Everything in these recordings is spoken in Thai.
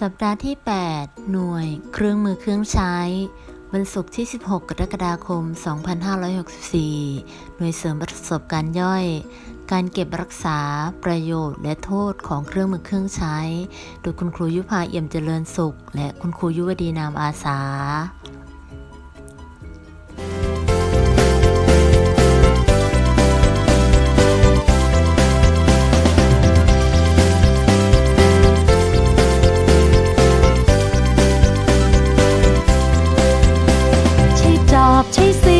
สัปดาห์ที่ 8 หน่วย เครื่องมือเครื่องใช้ วันศุกร์ที่ 16 กรกฎาคม 2564 หน่วยเสริมประสบการณ์ย่อย การเก็บรักษาประโยชน์และโทษของเครื่องมือเครื่องใช้ โดยคุณครูยุพาเอี่ยมเจริญสุข และคุณครูยุวดีนามอาสา ช้จอ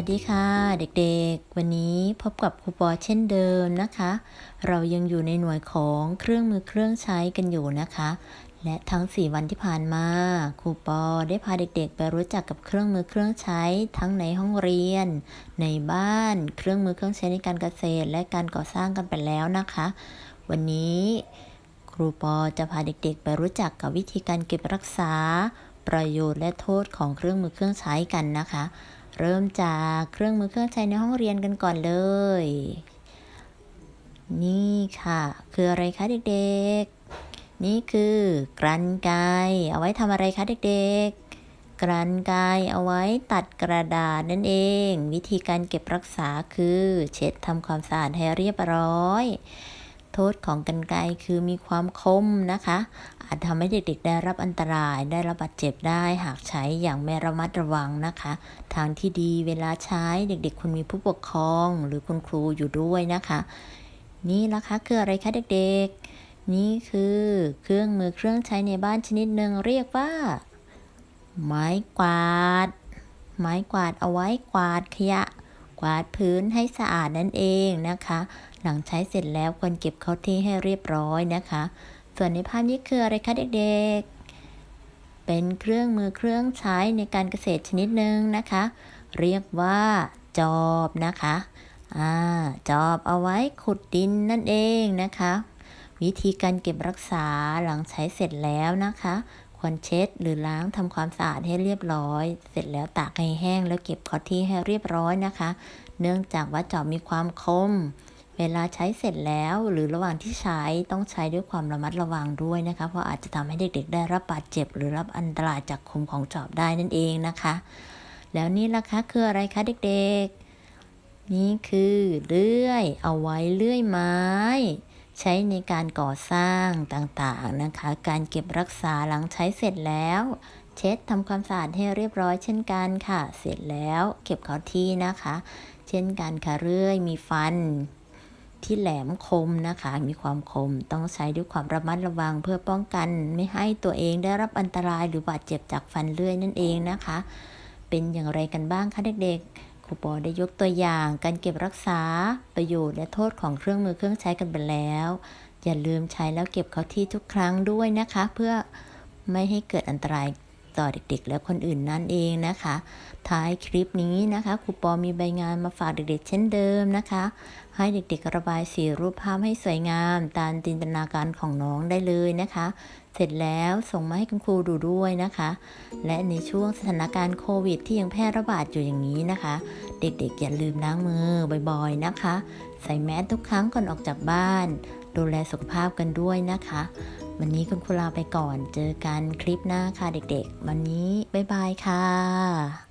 วัสดีค่ะ เด็กๆ วันนี้พบกับครูปอเช่นเดิมนะคะ เรายังอยู่ในหน่วยของเครื่องมือเครื่องใช้กันอยู่นะคะ และทั้ง 4 วันที่ผ่านมาครูปอได้พาเด็กๆ ไปรู้จักกับเครื่องมือเครื่องใช้ ทั้งในห้องเรียน ในบ้าน เครื่องมือเครื่องใช้ในการเกษตร และการก่อสร้างกันไปแล้วนะคะ วันนี้ครูปอจะพาเด็กๆ ไปรู้จักกับวิธีการเก็บรักษา ประโยชน์และโทษของเครื่องมือเครื่องใช้กันนะคะ เริ่มจากเครื่องมือเครื่องใช้ในห้องเรียนกันก่อนเลย นี่ค่ะ คืออะไรคะเด็กๆ นี่คือกรรไกรเอาไว้ทำอะไรคะเด็กๆ กรรไกรเอาไว้ตัดกระดาษนั่นเอง วิธีการเก็บรักษาคือ เช็ดทำความสะอาดให้เรียบร้อย โทษของกรรไกคือมีความคมนะคะ อาจทำให้เด็กๆได้รับอันตราย ได้รับบาดเจ็บได้หากใช้อย่างไม่ระมัดระวังนะคะ ทางที่ดีเวลาใช้เด็กๆควรมีผู้ปกครองหรือคุณครูอยู่ด้วยนะคะ นี่ละคะคืออะไรคะเด็กๆ นี่คือเครื่องมือเครื่องใช้ในบ้านชนิดหนึ่งเรียกว่า ไม้กวาด ไม้กวาดเอาไว้กวาดขยะ กวาดพื้นให้สะอาดนั่นเองนะคะ หลังใช้เสร็จแล้วควรเก็บเข้าที่ให้เรียบร้อยนะคะ ส่วนในภาพนี้คืออะไรคะเด็กๆ เป็นเครื่องมือเครื่องใช้ในการเกษตรชนิดหนึ่งนะคะ เรียกว่าจอบนะคะอ่าจอบเอาไว้ขุดดินนั่นเองนะคะ วิธีการเก็บรักษาหลังใช้เสร็จแล้วนะคะ ควรเช็ดหรือล้างทำความสะอาดให้เรียบร้อย เสร็จแล้วตากให้แห้งแล้วเก็บเข้าที่ให้เรียบร้อยนะคะ เนื่องจากว่าจอบมีความคม เวลาใช้เสร็จแล้วหรือระหว่างที่ใช้ต้องใช้ด้วยความระมัดระวังด้วยนะคะ เพราะอาจจะทำให้เด็กๆ ได้รับบาดเจ็บ หรือรับอันตรายจากคมของจอบได้นั่นเองนะคะ แล้วนี่ล่ะคะคืออะไรคะเด็กๆ นี่คือเลื่อย เอาไว้เลื่อยไม้ ใช้ในการก่อสร้างต่างๆนะคะ การเก็บรักษาหลังใช้เสร็จแล้ว เช็ดทำความสะอาดให้เรียบร้อยเช่นกันค่ะ เสร็จแล้วเก็บเขาที่นะคะ เช่นกันค่ะเรื่อยมีฟันที่แหลมคมนะคะ มีความคมต้องใช้ด้วยความระมัดระวังเพื่อป้องกันไม่ให้ตัวเองได้รับอันตรายหรือบาดเจ็บจากฟันเลื่อยนั่นเองนะคะ เป็นอย่างไรกันบ้างคะเด็กๆ ครูปอได้ยกตัวอย่างการเก็บรักษาประโยชน์และโทษของเครื่องมือเครื่องใช้กันไปแล้ว อย่าลืมใช้แล้วเก็บเขาที่ทุกครั้งด้วยนะคะ เพื่อไม่ให้เกิดอันตราย ต่อเด็ก ๆ และคนอื่นนั่นเองนะคะ ท้ายคลิปนี้นะคะครูปอมีใบงานมาฝากเด็กๆ เช่นเดิมนะคะ ให้เด็กๆ ระบายสีรูปภาพให้สวยงาม ตามจินตนาการของน้องได้เลยนะคะ เสร็จแล้วส่งมาให้คุณครูดูด้วยนะคะ และในช่วงสถานการณ์โควิด ที่ยังแพร่ระบาดอยู่อย่างนี้นะคะ เด็กๆ อย่าลืมล้างมือบ่อยๆนะคะ ใส่แมสทุกครั้งก่อนออกจากบ้าน ดูแลสุขภาพกันด้วยนะคะ วันนี้คุณครูลาไปก่อน เจอกันคลิปหน้าค่ะเด็กๆ วันนี้บ๊ายบายค่ะ